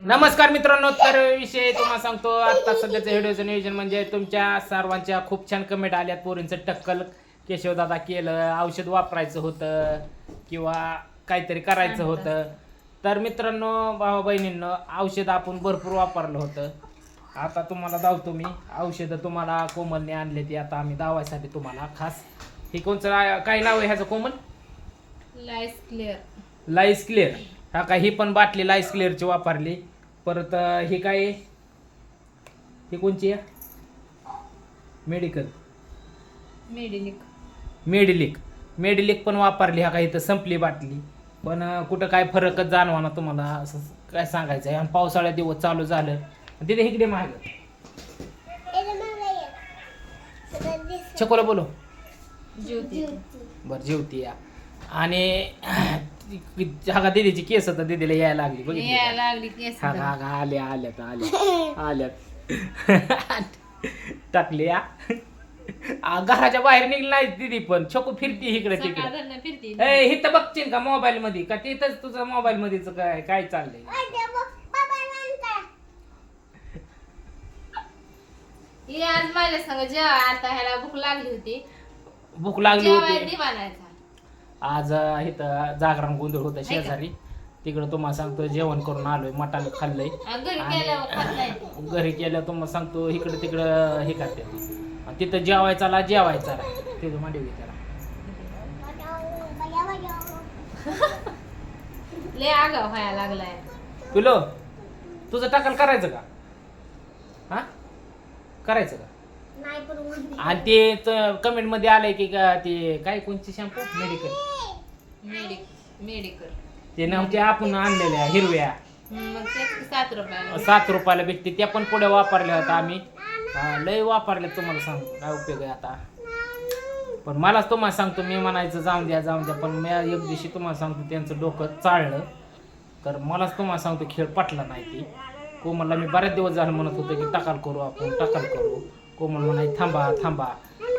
नमस्कार मित्रांनो तर विषय तुम्हाला सांगतो आता सध्याचं व्हिडिओचं नियोजन म्हणजे तुमच्या सर्वांच्या खूप छान कमेंट आल्यात. पोरींचं टक्कल केशवदादा केलं औषध वापरायचं होतं किंवा काहीतरी करायचं होतं. तर मित्रांनो भावा बहिणींनो औषध आपण भरपूर वापरलं होतं. आता तुम्हाला धावतो मी. औषधं तुम्हाला कोमलने आणले ती आता आम्ही दावायसाठी तुम्हाला. खास हे कोणचं काय नाव आहे ह्याचं Komal? Lice clear. Lice clear. हा काय ही पण बाटली लाईस क्लिअरची वापरली. परत ही काय? ही कोणची आहे? मेडिकल मेडिनिक मेडिलिक मेडिलिक पण वापरली हा काही तर संपली बाटली. पण कुठं काय फरकच जाणवा ना तुम्हाला असं काय सांगायचं आहे. आणि पावसाळ्यात दिवस चालू झालं तिथे इकडे माग. छकोला बोलो ज्योती. बरं जेवती या. आणि हा दिदीची केस तर दिदीला यायला लागली बघितली? यायला लागली केस हा हा हा आल्या आल्यात आल्यात आल्यात टाकली या आ, घराच्या बाहेर निघली नाही दिदी पण. छकू फिरती इकडे तिकडे. फिरती. ए हिथं बघशील का मोबाईल मध्ये का तिथंच तुझं मोबाईल मध्येच काय काय चाललंय? आज माझ्या संग जेव्हा आता ह्याला भूक लागली होती. भूक लागली होती. बनायचा आज इथं जागरण गोंधळ होतं शेजारी. तिकडं तुम्हाला सांगतो जेवण करून आलोय मटण खाल्लंय. आणि घरी गेलं तुम्हाला सांगतो इकडं तिकडं हे करते. आणि तिथं जेवायचा जेवायचा तिथं मांडी त्याला. लय आगाव व्हायला लागलाय. पिलो तुझं टाकल करायचं का? हा? करायचं का? आणि ते कमेंटमध्ये आलंय की का ते काय कोणची शॅम्पू मेडिकल मेडिक मेडिकल ते नव्हते आपण आणलेल्या हिरव्या. मग तेच की सात रुपयाला. सात रुपयाला भेटते त्या पण पुढे वापरल्या होत्या आम्ही. हा, लय वापरले तुम्हाला सांग काय उपयोग आहे आता. पण मलाच तुम्हाला सांगतो मी म्हणायचं जाऊन द्या जाऊन द्या पण मी एक दिवशी तुम्हाला सांगतो त्यांचं डोकं चाळलं. तर मलाच तुम्हाला सांगतो खेळ पटला नाही ती. कोमलला मी बऱ्याच दिवस झालं म्हणत होतो की टकाल करू आपण टकाल करू. कोमल म्हणाय थांबा थांबा.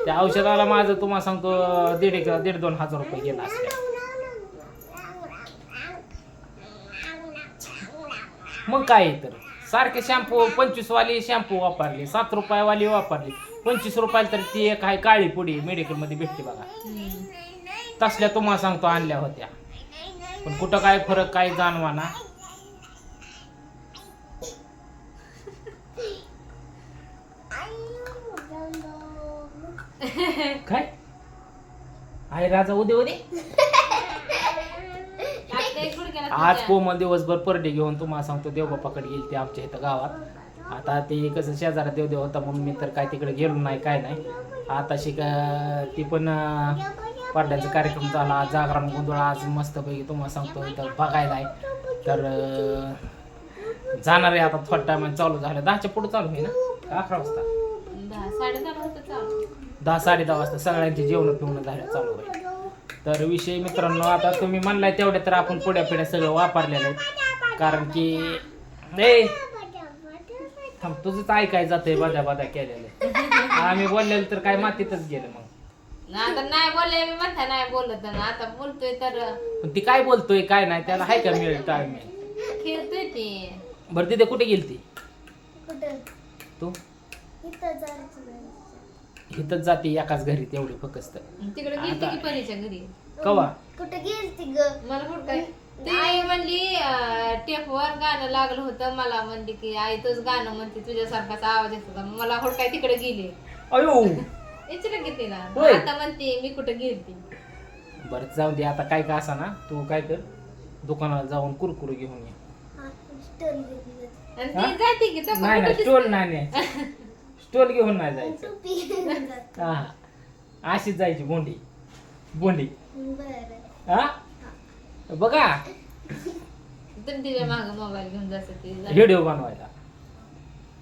त्या औषधाला माझं तुम्हाला सांगतो दीड एक दीड दोन हजार रुपये गेला असल्या मग काय तर? सारखे शॅम्पू पंचवीस वाली शॅम्पू वापरली सात रुपयावाली वापरली. पंचवीस रुपयाला तर ती एक आहे काळी पुडी मेडिकलमध्ये भेटते बघा. तसल्या तुम्हाला सांगतो आणल्या होत्या. पण कुठं काय फरक काय जाणवा ना काय आहे राजा उदे उदे आज कोमल दिवसभर परडे घेऊन तुम्हाला सांगतो देवबापाकडे गेली ते आमच्या इथं गावात. आता ते कसं शेजारा देवदेव होता म्हणून मी तर काय तिकडे गेलो नाही काय नाही. आता शिक ती पण पाड्याचा कार्यक्रम झाला जागरण गोंधळ आज मस्तपैकी तुम्हाला सांगतो इथं बघायला आहे. तर जाणार आहे आता थोडा टायमाने चालू झालं. दहाच्या पुढे चालू आहे ना? अकरा वाजता. दहा साडे दहा वाजता सगळ्यांचे जेवण पिवणं झालं चालू आहे. तर विषय मित्रांनो आता तुम्ही म्हणलाय तेवढ्या तर आपण पुढ्या पिढ्या सगळं वापरलेलं आहे. कारण की ए थांब तुझंच ऐकाय जातंय बद्या बद्या केलेलं आम्ही बोललेलं तर काय मातीतच गेलं मग. आता नाही बोलले मी म्हणता नाही बोलत. ना आता बोलतोय तर पण ती काय बोलतोय काय नाही त्याला हाय का मिळेल मिळेल खेळतोय ते. बरं तिथे कुठे गेलती? तू? इथंच जाते एकाच घरी तेवढी फक्त. तिकडे गेलती की परीच्या घरी? कवा? कुठं गेलती ग? मला कुठं काय? ती म्हणली टेपवर गाणं लागलं होतं. मला म्हणली की आई तोच गाणं म्हणते तुझ्यासारखाच आवाज येत होता. मला हुडकाय तिकडे गेली. अयो! विचार की तिला होय. आता म्हणते मी कुठं गेलती? बरं जाऊ दे आता काय का असा ना तू काय कर दुकानाला जाऊन कुरकुरू घेऊन ये. हा, स्टोन घेतली. आणि हा? ती जाते की नाही नाही कुठं स्टोल नाही न्यायचं स्टोल घेऊन नाही जायचं. हा. अशीच जायची बोंडी. बोंडी. हा? बघा. दिसते. तुम्ही तिच्या माग मोबाईल घेऊन जाते ती जाते. व्हिडिओ बनवायला.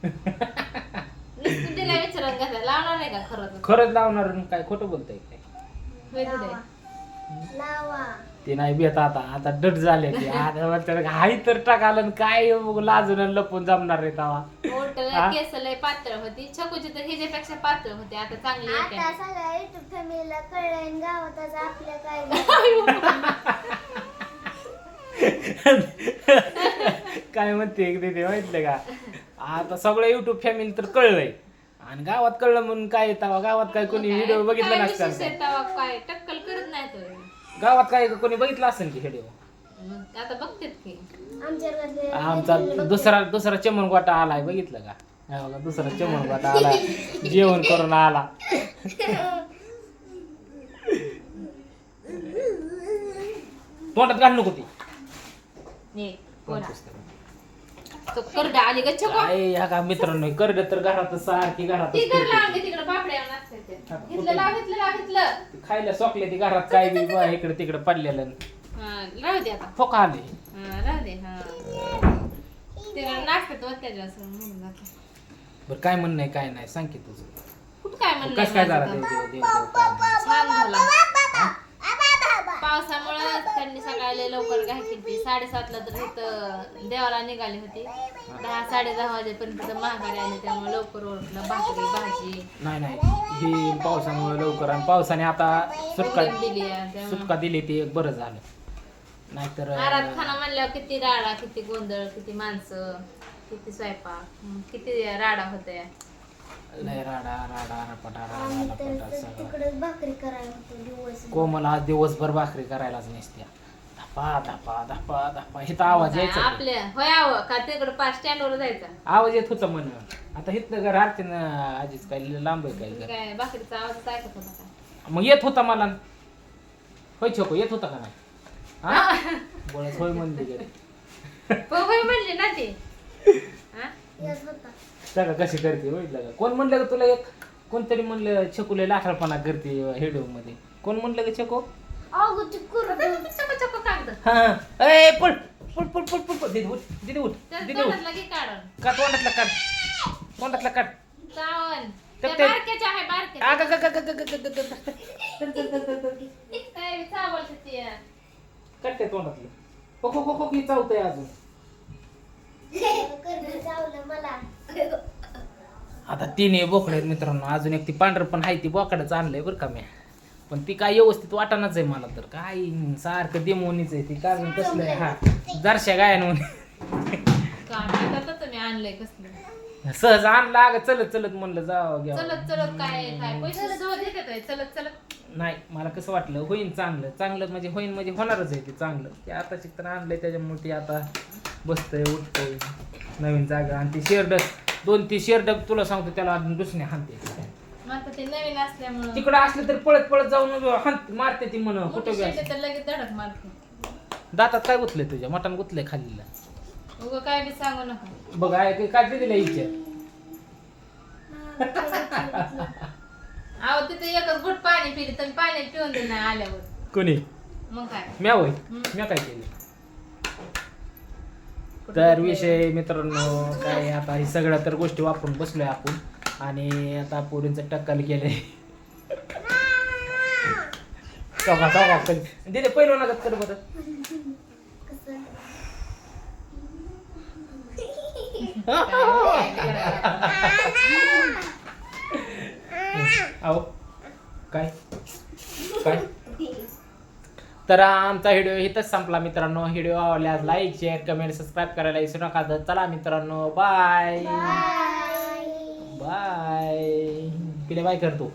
नुसतं तिला विचारून घातला लावणार नाही का? खरंच लावणार आणि काय खोटं बोलताय काय? ते नाही बेत आता. आता डट झाले ते. आता म्हणतात हाय तर टाकालं आणि काय लाजून आणि लपून जमणार रे तवा. हा? केस लय पातळ होती. छकूची तर ह्याच्यापेक्षा पातळ होती. आता चांगली येते आता सगळ्या युट्यूब फॅमिलीला कळलं गावात आज आपल्या काय काय म्हणते एक दीदी माहितलं का? आता सगळं युट्यूब फॅमिली तर कळलंय. आणि गावात कळलं म्हणून काय तेव्हा गावात काय कोणी व्हिडिओ बघितला काय नसतात विशेष आहे तेव्हा काय? टक्कल करत नाही तो. गावात काय कोणी बघितलं असेल की व्हिडिओ मग आता बघतेत की. आमचा दुसरा दुसरा चमन गोटा आलाय बघितलं का? हा बघा, दुसरा चमन गोटा आलाय. जेवण करून आला. तोंडात घाल नको ती. करडा आली गच्छ काय ह्या का मित्रांनो करड तर घरात सारखी घरात ती कर लावून घे तिकडे पापड्या नाचते घेतलं लाव घेतलं लाव घेतलं खायला सोकले ती घरात काय बी बा इकडे तिकडे पडलेलं. राहू दे आता. फोका आले. हा, राहू दे हा. तिकडे नाचतात वाटत्याच्या असं म्हणून आता. बरं काय म्हणणं आहे काय नाही सांग की तुझं. कुठं काय म्हणलं कसं काय झालं देव तर? देव देव देव काय? छान झाला. पावसामुळे त्यांनी सकाळी लवकर घाई केली. साडेसातला तर इथं देवाला निघाली होती. दहा साडे दहा वाजेपर्यंत तर महागारी आले त्यामुळे लवकर ओळखलं भाकरी भाजी. नाही नाही. ही पावसामुळे लवकर आणि पावसाने आता सुटका उडीद दिली आहे, त्यामुळे. सुटका दिली ते एक बरं झालं. नाहीतर आरात खाना म्हणल्यावर किती राडा किती गोंधळ किती माणसं किती स्वयंपाक किती राडा होते लय राडा राडा रपाटा आम्ही राडा तर रपाटा सगळं. तिकडेच भाकरी करायला होतो दिवस कोमल आज दिवसभर भाकरी करायलाच नसत्या. धपा धपा धपा धपा. हे तर आवाज यायचा की. आपल्या होयावं का तिकडे पाच स्टँडवर जायचं? आवाज येत होता म्हण आता इथलं घर आरती ना आजीच काय लांब आहे काय घर? काय भाकरीचा आवाज ऐकत होता मग येत होता मला. होय छोको येत होता का नाही? हा बोलत होय म्हणली म्हणली ना ती हा? सगळं कशी करते बघितलं का कोण म्हणलं का तुला एक कोणतरी म्हणलं छकुले लाठाळपणा करते हेडो मध्ये कोण म्हणलं का छको अगो ती कुरडू चको चको कागद हा ए पळ पळ पळ पळ पळ पळ दीदी उठ दीदी उठ त्याच दीदी उठ तोंडातला घे काढून का तोंडातला काढ तोंडातला काढ चावण तर त्या ते- बारक्याच्या आहे बारक्या आ, ग, ग, ग, ग, ग, ग, ग, ग, ग. काय चावल ती ते तोंडातलं. हो हो की चावतंय अजून? करडू चावलं मला आता तिने बोकडे आहेत मित्रांनो. अजून एक ती पांढर पण आहे ती बोकडाच आणलंय बरं का मी. पण ती काय व्यवस्थित वाटानाच आहे मला तर. काय सारखं देमोनीच आहे ती. काय कसलं आहे? हा जरशा गायन काम तुम्ही आणलंय कसलं? सहज आणला अगं चलत चलत म्हणलं जावं घ्यावं चलत चलत काय काय? पैसे चलत चलत. नाही मला कसं वाटलं होईन चांगलं. चांगलं म्हणजे होईन म्हणजे होणारच आहे ते चांगलं. ते आता चित्र आणलंय त्याच्यामुळे ते आता बसतंय उठतंय. नवीन जागा आणि ती शेरड दोन ती शेरड तुला सांगतो त्याला अजून दुसऱ्या हाणते. आता ते नवीन असल्यामुळं. तिकडं असलं तर पळत पळत जाऊन हात मारते ती म्हण कुठं बी शेंडे असलं. तर लगेच धडक मारते. दातात काय गुतलंय तुझ्या? मटण गुतलंय खालीला. उगं काय बी सांगू नका. बघ आहे काय काय दिलं इथे अहो तिथे एकच घुट पाणी पिली तर पाणी पिऊन दे आल्यावर. कोणी? मग काय? म्या होय. म्या काय केलं? तर विषय मित्रांनो काय आता? हे सगळ्या तर गोष्टी वापरून बसलोय आपण. आणि आता पोरींचं टक्कल केलंय. चौका कधी दिले पहिलं नका कर बरं. अहो. काय? काय? तर आमचा व्हिडिओ इथंच संपला मित्रांनो. व्हिडिओ आवडल्यास लाईक शेअर कमेंट सबस्क्राईब करायला विसरू नका. तर चला मित्रांनो बाय बाय बाय पिले बाय करतो